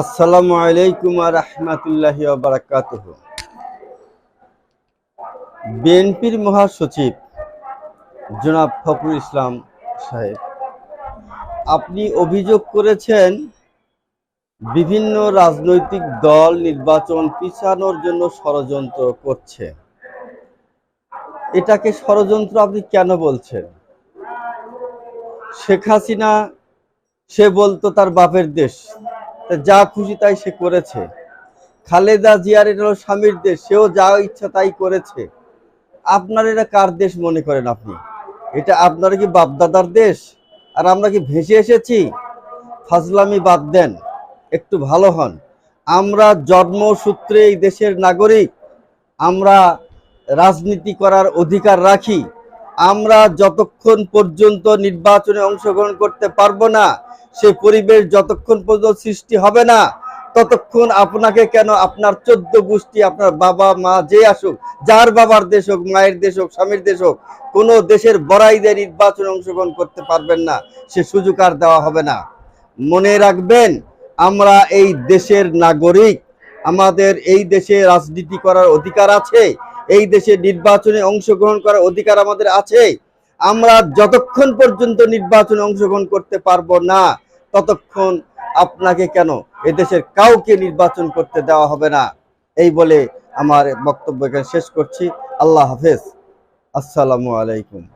আসসালামু আলাইকুম রহমতুল্লাহি বারাকাত বিএনপির মহাসচিব জনাব ফখরুল ইসলাম সাহেব, আপনি অভিযোগ করেছেন বিভিন্ন রাজনৈতিক দল নির্বাচন পিছানোর জন্য ষড়যন্ত্র করছে। এটাকে ষড়যন্ত্র আপনি কেন বলছেন? শেখ হাসিনা, সে বলতো তার বাপের দেশ। যা খুশি তাই সে করেছে। খালেদা জিয়ার এটা স্বামীর দেশ, সেও যা ইচ্ছা তাই করেছে। আপনার এটা কার দেশ মনে করেন আপনি? এটা আপনারা কি বাপদাদার দেশ? আর আমরা কি ভেসে এসেছি? ফাজলামি বাদ দেন, একটু ভালো হন। আমরা জন্মসূত্রে এই দেশের নাগরিক, আমরা রাজনীতি করার অধিকার রাখি। আমরা যতক্ষণ পর্যন্ত নির্বাচনে অংশগ্রহণ করতে পারব না, সে পরিবেশ যতক্ষণ পর্যন্ত সৃষ্টি হবে না, ততক্ষণ আপনাকে কেন আপনার চোদ্দ গোষ্ঠী, আপনার বাবা মা যে আসুক, যার বাবার দেশ হোক, মায়ের দেশ হোক, স্বামীর দেশ হোক, কোনো দেশের বড়াই নির্বাচনে অংশগ্রহণ করতে পারবেন না, সে সুযোগ আর দেওয়া হবে না। মনে রাখবেন, আমরা এই দেশের নাগরিক, আমাদের এই দেশে রাজনীতি করার অধিকার আছে এই দেশে নির্বাচনে অংশগ্রহণ করার অধিকার আমাদের আছে। আমরা যতক্ষণ পর্যন্ত নির্বাচনে অংশগ্রহণ করতে পারব না, ততক্ষণ আপনাকে কেন? এদেশের কাউকে নির্বাচন করতে দেওয়া হবে না। এই বলে আমার বক্তব্য এখানে শেষ করছি। আল্লাহ হাফেজ। আসসালামু আলাইকুম।